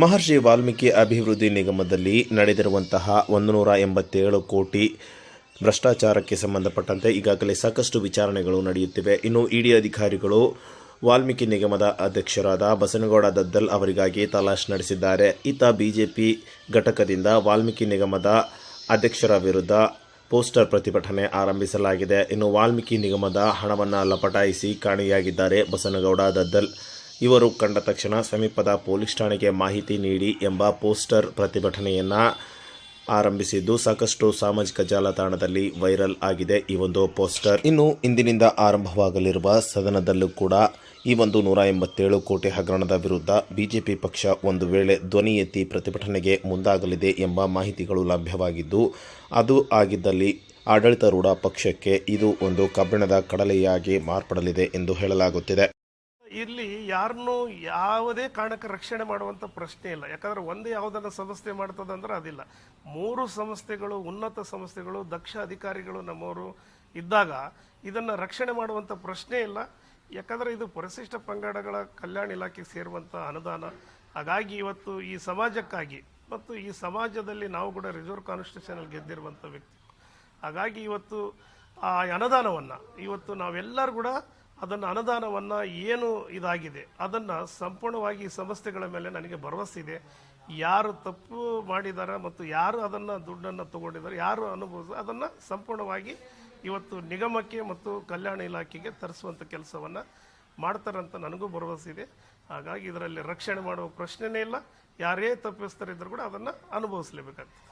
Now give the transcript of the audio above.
ಮಹರ್ಷಿ ವಾಲ್ಮೀಕಿ ಅಭಿವೃದ್ಧಿ ನಿಗಮದಲ್ಲಿ ನಡೆದಿರುವಂತಹ ಒಂದು ನೂರ ಎಂಬತ್ತೇಳು ಕೋಟಿ ಭ್ರಷ್ಟಾಚಾರಕ್ಕೆ ಸಂಬಂಧಪಟ್ಟಂತೆ ಈಗಾಗಲೇ ಸಾಕಷ್ಟು ವಿಚಾರಣೆಗಳು ನಡೆಯುತ್ತಿವೆ. ಇನ್ನು ಇಡಿ ಅಧಿಕಾರಿಗಳು ವಾಲ್ಮೀಕಿ ನಿಗಮದ ಅಧ್ಯಕ್ಷರಾದ ಬಸನಗೌಡ ದದ್ದಲ್ ಅವರಿಗಾಗಿ ತಲಾಶ್ ನಡೆಸಿದ್ದಾರೆ. ಈತ ಬಿಜೆಪಿ ಘಟಕದಿಂದ ವಾಲ್ಮೀಕಿ ನಿಗಮದ ಅಧ್ಯಕ್ಷರ ವಿರುದ್ಧ ಪೋಸ್ಟರ್ ಪ್ರತಿಭಟನೆ ಆರಂಭಿಸಲಾಗಿದೆ. ಇನ್ನು ವಾಲ್ಮೀಕಿ ನಿಗಮದ ಹಣವನ್ನು ಲಪಟಾಯಿಸಿ ಕಾಣೆಯಾಗಿದ್ದಾರೆ ಬಸನಗೌಡ ದದ್ದಲ್. ಇವರು ಕಂಡ ತಕ್ಷಣ ಸಮೀಪದ ಪೊಲೀಸ್ ಠಾಣೆಗೆ ಮಾಹಿತಿ ನೀಡಿ ಎಂಬ ಪೋಸ್ಟರ್ ಪ್ರತಿಭಟನೆಯನ್ನ ಆರಂಭಿಸಿದ್ದು ಸಾಕಷ್ಟು ಸಾಮಾಜಿಕ ಜಾಲತಾಣದಲ್ಲಿ ವೈರಲ್ ಆಗಿದೆ ಈ ಒಂದು ಪೋಸ್ಟರ್. ಇನ್ನು ಇಂದಿನಿಂದ ಆರಂಭವಾಗಲಿರುವ ಸದನದಲ್ಲೂ ಕೂಡ ಈ ಒಂದು ನೂರ ಎಂಬತ್ತೇಳು ಕೋಟಿ ಹಗರಣದ ವಿರುದ್ಧ ಬಿಜೆಪಿ ಪಕ್ಷ ಒಂದು ವೇಳೆ ಧ್ವನಿ ಎತ್ತಿ ಪ್ರತಿಭಟನೆಗೆ ಮುಂದಾಗಲಿದೆ ಎಂಬ ಮಾಹಿತಿಗಳು ಲಭ್ಯವಾಗಿದ್ದು, ಅದು ಆಗಿದ್ದಲ್ಲಿ ಆಡಳಿತಾರೂಢ ಪಕ್ಷಕ್ಕೆ ಇದು ಒಂದು ಕಬ್ಬಿಣದ ಕಡಲೆಯಾಗಿ ಮಾರ್ಪಡಲಿದೆ ಎಂದು ಹೇಳಲಾಗುತ್ತಿದೆ. ಇಲ್ಲಿ ಯಾರನ್ನೂ ಯಾವುದೇ ಕಾರಣಕ್ಕೆ ರಕ್ಷಣೆ ಮಾಡುವಂಥ ಪ್ರಶ್ನೆ ಇಲ್ಲ. ಯಾಕಂದ್ರೆ ಒಂದೇ ಯಾವುದನ್ನು ಸಂಸ್ಥೆ ಮಾಡ್ತದಂದ್ರೆ ಅದಿಲ್ಲ. ಮೂರು ಸಂಸ್ಥೆಗಳು, ಉನ್ನತ ಸಂಸ್ಥೆಗಳು, ದಕ್ಷ ಅಧಿಕಾರಿಗಳು ನಮ್ಮವರು ಇದ್ದಾಗ ಇದನ್ನು ರಕ್ಷಣೆ ಮಾಡುವಂಥ ಪ್ರಶ್ನೆ ಇಲ್ಲ. ಯಾಕಂದ್ರೆ ಇದು ಪರಿಶಿಷ್ಟ ಪಂಗಡಗಳ ಕಲ್ಯಾಣ ಇಲಾಖೆಗೆ ಸೇರುವಂಥ ಅನುದಾನ. ಹಾಗಾಗಿ ಇವತ್ತು ಈ ಸಮಾಜಕ್ಕಾಗಿ ಮತ್ತು ಈ ಸಮಾಜದಲ್ಲಿ ನಾವು ಕೂಡ ರಿಸರ್ವ್ ಕಾನ್ಸ್ಟಿಟ್ಯೂಷನಲ್ಲಿ ಗೆದ್ದಿರುವಂಥ ವ್ಯಕ್ತಿ. ಹಾಗಾಗಿ ಇವತ್ತು ಆ ಅನುದಾನವನ್ನು, ಇವತ್ತು ನಾವೆಲ್ಲರೂ ಕೂಡ ಅದನ್ನು ಅನುದಾನವನ್ನು ಏನು ಇದಾಗಿದೆ, ಅದನ್ನು ಸಂಪೂರ್ಣವಾಗಿ ಸಂಸ್ಥೆಗಳ ಮೇಲೆ ನನಗೆ ಭರವಸೆ ಇದೆ. ಯಾರು ತಪ್ಪು ಮಾಡಿದ್ದಾರೆ ಮತ್ತು ಯಾರು ಅದನ್ನು ದುಡ್ಡನ್ನು ತಗೊಂಡಿದ್ದಾರೆ ಯಾರು ಅನುಭವಿಸ, ಅದನ್ನು ಸಂಪೂರ್ಣವಾಗಿ ಇವತ್ತು ನಿಗಮಕ್ಕೆ ಮತ್ತು ಕಲ್ಯಾಣ ಇಲಾಖೆಗೆ ತರಿಸುವಂಥ ಕೆಲಸವನ್ನು ಮಾಡ್ತಾರಂತ ನನಗೂ ಭರವಸೆ ಇದೆ. ಹಾಗಾಗಿ ಇದರಲ್ಲಿ ರಕ್ಷಣೆ ಮಾಡುವ ಪ್ರಶ್ನೆನೇ ಇಲ್ಲ. ಯಾರೇ ತಪ್ಪಿಸ್ತರಿದ್ದರೂ ಕೂಡ ಅದನ್ನು ಅನುಭವಿಸಲೇಬೇಕಾಗ್ತದೆ.